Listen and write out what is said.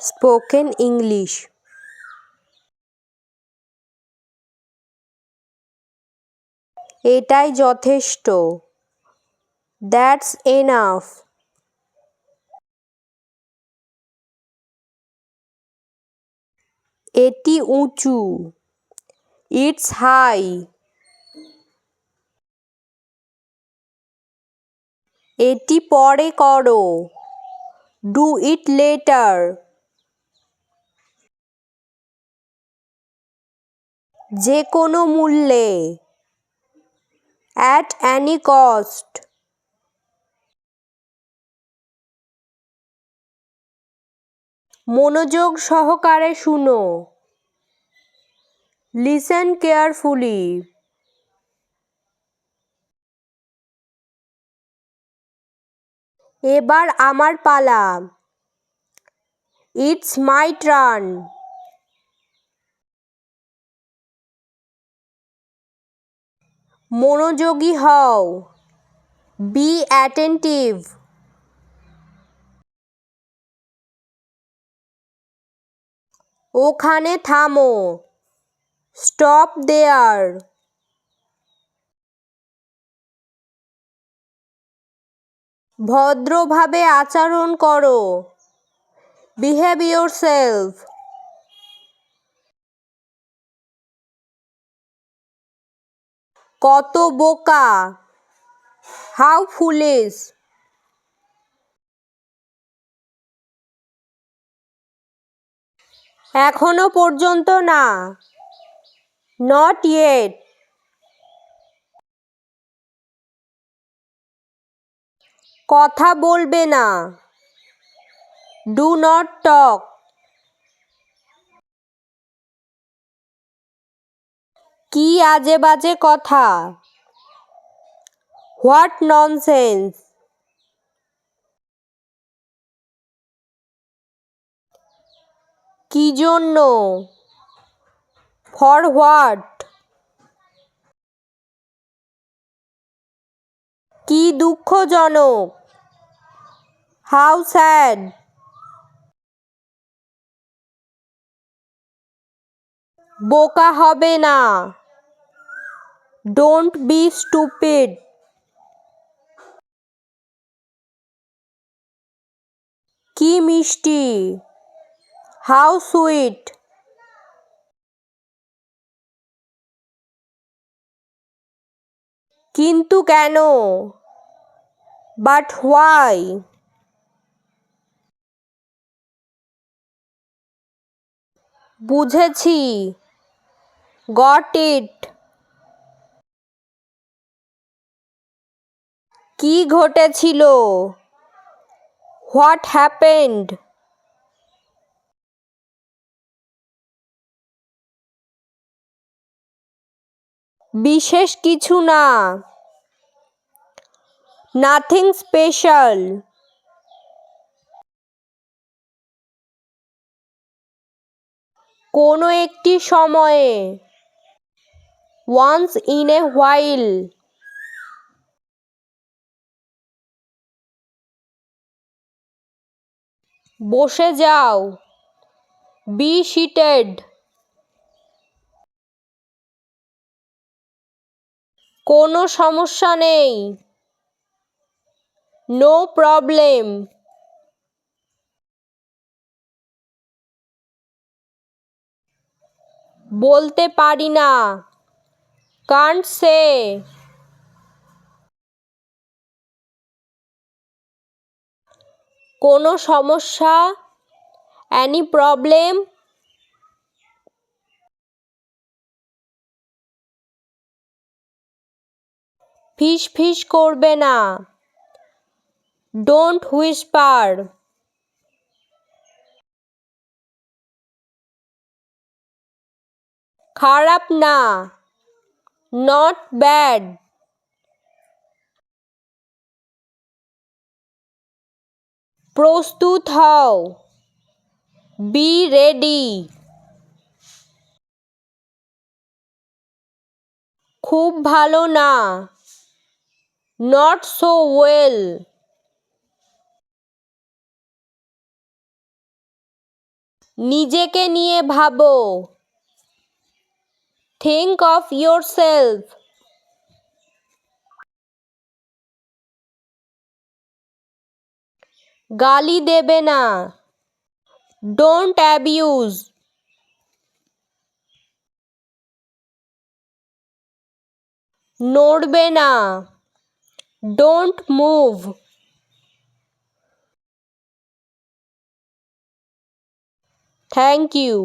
Spoken English. এটাই যথেষ্ট। That's enough. এটি উঁচু। It's high. এটি পরে করো। Do it later. যে কোনো মূল্যে অ্যাট অ্যানি কস্ট মনোযোগ সহকারে শুনো। লিসেন কেয়ারফুলি এবার আমার পালা। ইটস মাই টার্ন মনোযোগী হও। বি অ্যাটেন্টিভ ওখানে থামো। স্টপ দেয়ার ভদ্রভাবে আচরণ করো। বিহেভ ইউর সেলফ কত বোকা? হাউ ফুলিশ এখনও পর্যন্ত না। নট ইয়েট কথা বলবে না। ডু নট টক কি আজে বাজে কথা? হোয়াট ননসেন্স কি জন্য? ফর হোয়াট কি দুঃখজনক? হাউ স্যাড বোকা হবে না। ডোন্ট বি স্টুপিড কি মিষ্টি? হাউ সুইট কিন্তু কেন? বাট হোয়াই বুঝেছি। গট ইট কি ঘটেছিল? হোয়াট হ্যাপেন্ড বিশেষ কিছু না। নাথিং স্পেশাল কোনো একটি সময়ে ওয়ান্স ইন এ হোয়াইল বসে যাও। বি সিটেড কোনো সমস্যা নেই। নো প্রবলেম বলতে পারি না। কান্ট সে কোনো সমস্যা? অ্যানি প্রবলেম ফিস ফিস করবে না। ডোন্ট হুইসপার খারাপ না। নট ব্যাড প্রস্তুত হও। Be ready. খুব ভালো না। Not so well. নিজেকে নিয়ে ভাবো। থিঙ্ক অফ ইয়োর সেলফ गाली देबे ना डोंट एब्यूज़ नोड़बे ना डोंट मूव थैंक यू